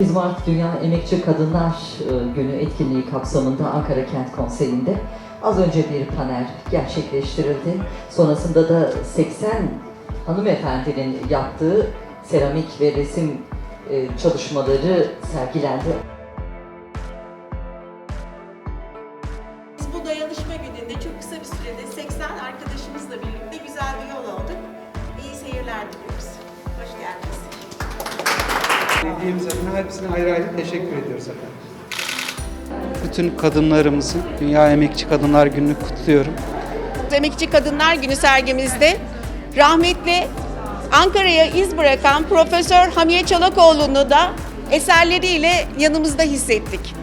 8 Mart Dünya Emekçi Kadınlar e, Günü etkinliği kapsamında Ankara Kent Konseyi'nde az önce bir panel gerçekleştirildi. Sonrasında da 80 hanımefendinin yaptığı seramik ve resim e, çalışmaları sergilendi. Biz bu dayanışma gününde çok kısa bir sürede 80 arkadaşımızla birlikte güzel bir yol aldık. İyi seyirler diliyoruz. Belediyemiz adına hepsine ayrı ayrı teşekkür ediyoruz efendim. Bütün kadınlarımızın Dünya Emekçi Kadınlar Günü'nü kutluyorum. Emekçi Kadınlar Günü sergimizde rahmetli Ankara'ya iz bırakan Profesör Hamiye Çalakoğlu'nu da eserleriyle yanımızda hissettik.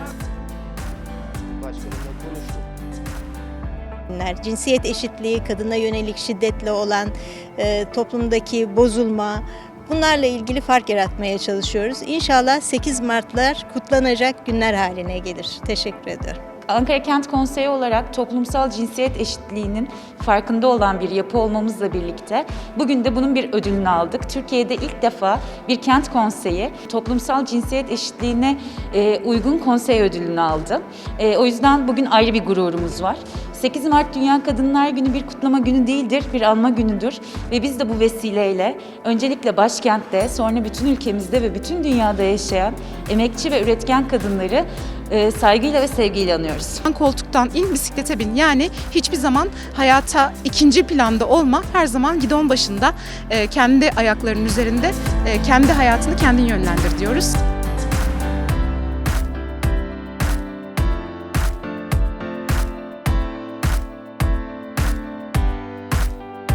Kadınlar, cinsiyet eşitliği, kadına yönelik şiddetle olan e, toplumdaki bozulma bunlarla ilgili fark yaratmaya çalışıyoruz. İnşallah 8 Mart'lar kutlanacak günler haline gelir. Teşekkür ediyorum. Ankara Kent Konseyi olarak toplumsal cinsiyet eşitliğinin farkında olan bir yapı olmamızla birlikte bugün de bunun bir ödülünü aldık. Türkiye'de ilk defa bir kent konseyi toplumsal cinsiyet eşitliğine e, uygun konsey ödülünü aldı. E, o yüzden bugün ayrı bir gururumuz var. 8 Mart Dünya Kadınlar Günü bir kutlama günü değildir, bir anma günüdür ve biz de bu vesileyle öncelikle başkentte, sonra bütün ülkemizde ve bütün dünyada yaşayan emekçi ve üretken kadınları e, saygıyla ve sevgiyle anıyoruz. koltuktan in bisiklete bin. Yani hiçbir zaman hayata ikinci planda olma. Her zaman gidon başında e, kendi ayaklarının üzerinde e, kendi hayatını kendin yönlendir diyoruz.